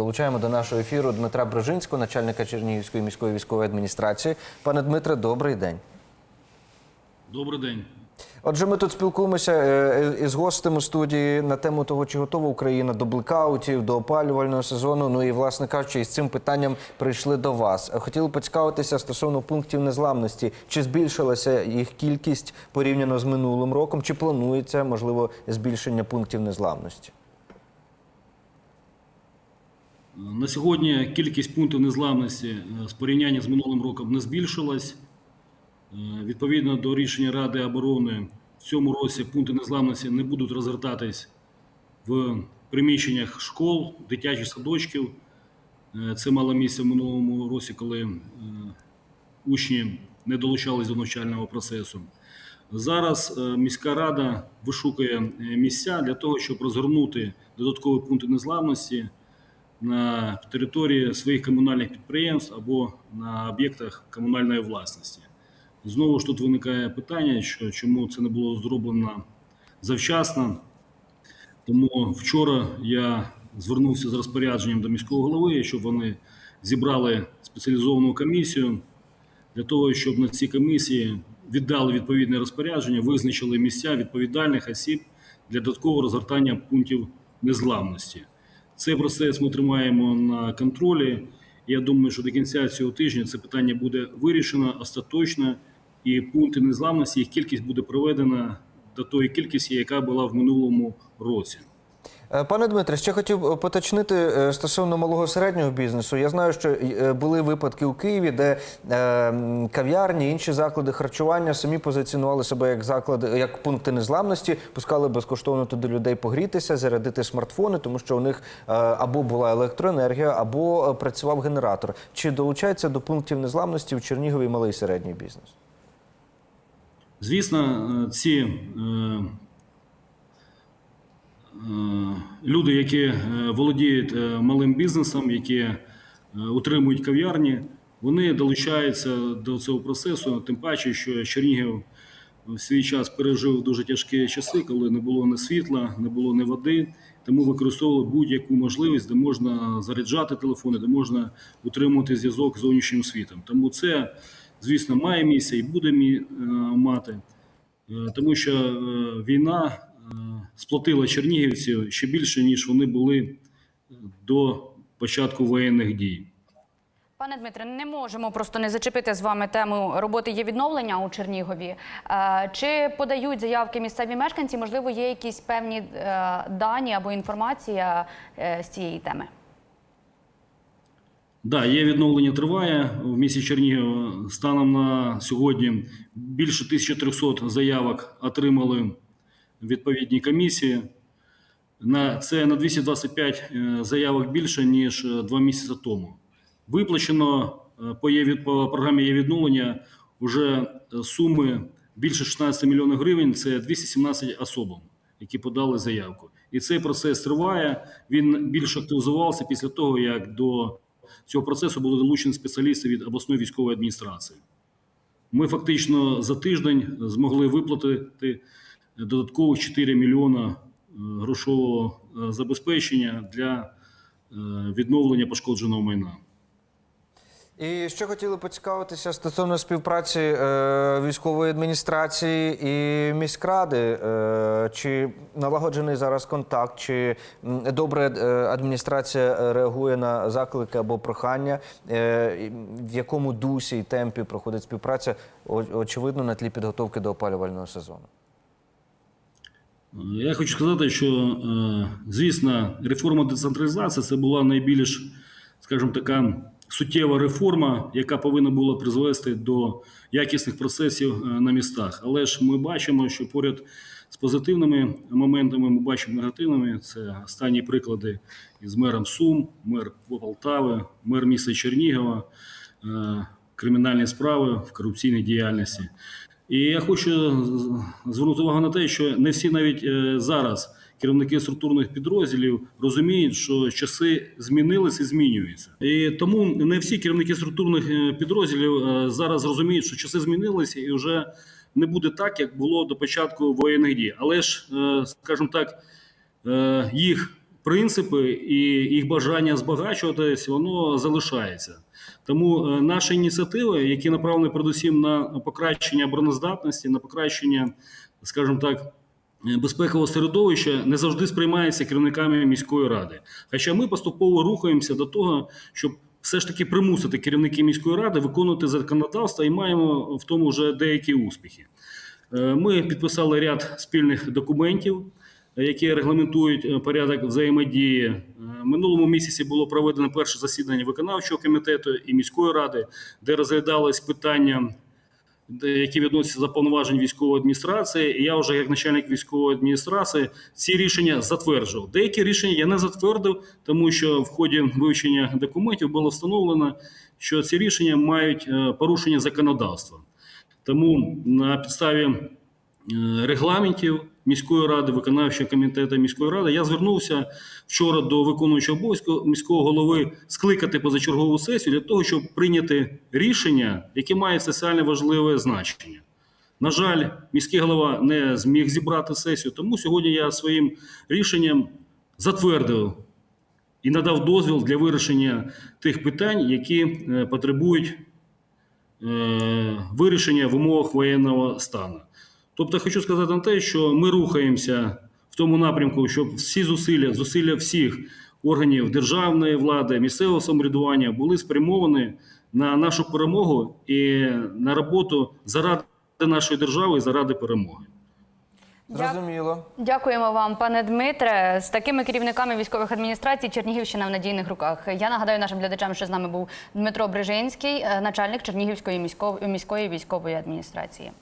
долучаємо до нашого ефіру Дмитра Брижинського, начальника Чернігівської міської військової адміністрації. Пане Дмитре, добрий день. Добрий день. Отже, ми тут спілкуємося е, із гостем у студії на тему того, чи готова Україна до блекаутів, до опалювального сезону. Ну і власне кажучи, із цим питанням прийшли до вас. Хотіли поцікавитися стосовно пунктів незламності. Чи збільшилася їх кількість порівняно з минулим роком? Чи планується можливо збільшення пунктів незламності? На сьогодні кількість пунктів незламності е, з порівняння з минулим роком не збільшилась. Е, Відповідно до рішення Ради оборони, в цьому році пункти незламності не будуть розгортатись в приміщеннях школ, дитячих садочків. Е, Це мало місце в минулому році, коли учні не долучались до навчального процесу. Зараз міська рада вишукує місця для того, щоб розгорнути додаткові пункти незламності на території своїх комунальних підприємств або на об'єктах комунальної власності. Знову ж тут виникає питання, що чому це не було зроблено завчасно. Тому вчора я звернувся з розпорядженням до міського голови, щоб вони зібрали спеціалізовану комісію для того, щоб на цій комісії віддали відповідне розпорядження, визначили місця відповідальних осіб для додаткового розгортання пунктів незламності. Цей процес ми тримаємо на контролі. Я думаю, що до кінця цього тижня це питання буде вирішено остаточно, і пункти незламності їх кількість буде проведена до тої кількості, яка була в минулому році. Е, Пане Дмитре, ще хотів е, поточнити е, стосовно малого середнього бізнесу. Я знаю, що були випадки у Києві, де кав'ярні, інші заклади харчування самі позиціонували себе як заклади, як пункти незламності, пускали безкоштовно туди людей погрітися, зарядити смартфони, тому що у них або була електроенергія, або працював генератор. Чи долучається до пунктів незламності в Чернігові малий середній бізнес? Звісно, ці люди, які е, володіють е, малим бізнесом, які е, утримують кав'ярні, вони долучаються до цього процесу, тим паче, що Чернігів в свій час пережив дуже тяжкі часи, коли не було ні світла, не було ні води. Тому використовували будь-яку можливість, де можна заряджати телефони, де можна утримувати зв'язок з зовнішнім світом. Тому це, звісно, має місце і буде мати, тому що війна сплотила чернігівців ще більше, ніж вони були е, до початку воєнних дій. Пане Дмитре, не можемо просто не зачепити з вами тему роботи є відновлення у Чернігові. Е, Чи подають заявки місцеві мешканці? Можливо, є якісь певні е, дані або інформація з цієї теми? Да, є відновлення триває в місті Чернігів. Станом на сьогодні більше 1300 заявок отримали відповідні комісії. На це на 225 е, заявок більше ніж е, два місяці тому. Виплачено е, по, є по програмі є відновлення вже суми більше 16 мільйонів гривень. Це 217 особам, які подали заявку. І цей процес триває. Він більш активізувався після того, як до цього процесу були долучені спеціалісти від обласної військової адміністрації. Ми фактично за тиждень змогли виплатити додаткових 4 мільйона е, грошового е, забезпечення для е, відновлення пошкодженого майна. І ще хотіли поцікавитися стосовно співпраці е, військової адміністрації і міськради. Е, чи налагоджений зараз контакт, чи добре адміністрація реагує на заклики або прохання? Е, в якому дусі і темпі проходить співпраця? Очевидно, на тлі підготовки до опалювального сезону. Я хочу сказати, що, е, звісно, реформа децентралізації це була найбільш, скажімо, така суттєва реформа, яка повинна була призвести до якісних процесів е, на містах. Але ж ми бачимо, що поряд з позитивними моментами ми бачимо негативними. Це останні приклади із мером Сум, мер Полтави, мер міста Чернігова, е, кримінальні справи в корупційній діяльності. І я хочу звернути увагу на те, що не всі навіть е, зараз керівники структурних підрозділів розуміють, що часи змінилися і змінюються. І тому не всі керівники структурних е, підрозділів е, зараз розуміють, що часи змінилися і вже не буде так, як було до початку воєнних дій. Але ж, скажімо так, їх принципи і їх бажання збагачуватись, воно залишається. Тому е, наші ініціативи, які направлені передусім на покращення обороноздатності, на покращення, скажімо так, е, безпекового середовища, не завжди сприймаються керівниками міської ради. Хоча ми поступово рухаємося до того, щоб все ж таки примусити керівників міської ради виконувати законодавство і маємо в тому вже деякі успіхи. Е, Ми підписали ряд спільних документів, які регламентують е, порядок взаємодії. Е, Минулому місяці було проведено перше засідання виконавчого комітету і міської ради, де розглядались питання, які відносяться до повноважень військової адміністрації. І я вже як начальник військової адміністрації ці рішення затверджував. Деякі рішення я не затвердив, тому що в ході вивчення документів було встановлено, що ці рішення мають е, порушення законодавства. Тому на підставі регламентів міської ради, виконавчого комітету міської ради, я звернувся вчора до виконуючого обов'язку міського голови скликати позачергову сесію для того, щоб прийняти рішення, яке має соціально важливе значення. На жаль, міський голова не зміг зібрати сесію, тому сьогодні я своїм рішенням затвердив і надав дозвіл для вирішення тих питань, які е, потребують е, вирішення в умовах воєнного стану. Тобто, хочу сказати на те, що ми рухаємося в тому напрямку, щоб всі зусилля, зусилля всіх органів державної влади, місцевого самоврядування були спрямовані на нашу перемогу і на роботу заради нашої держави і заради перемоги. Зрозуміло. Дякуємо вам, пане Дмитре. З такими керівниками військових адміністрацій Чернігівщина в надійних руках. Я нагадаю нашим глядачам, що з нами був Дмитро Брижинський, е, начальник Чернігівської місько- міської військової адміністрації.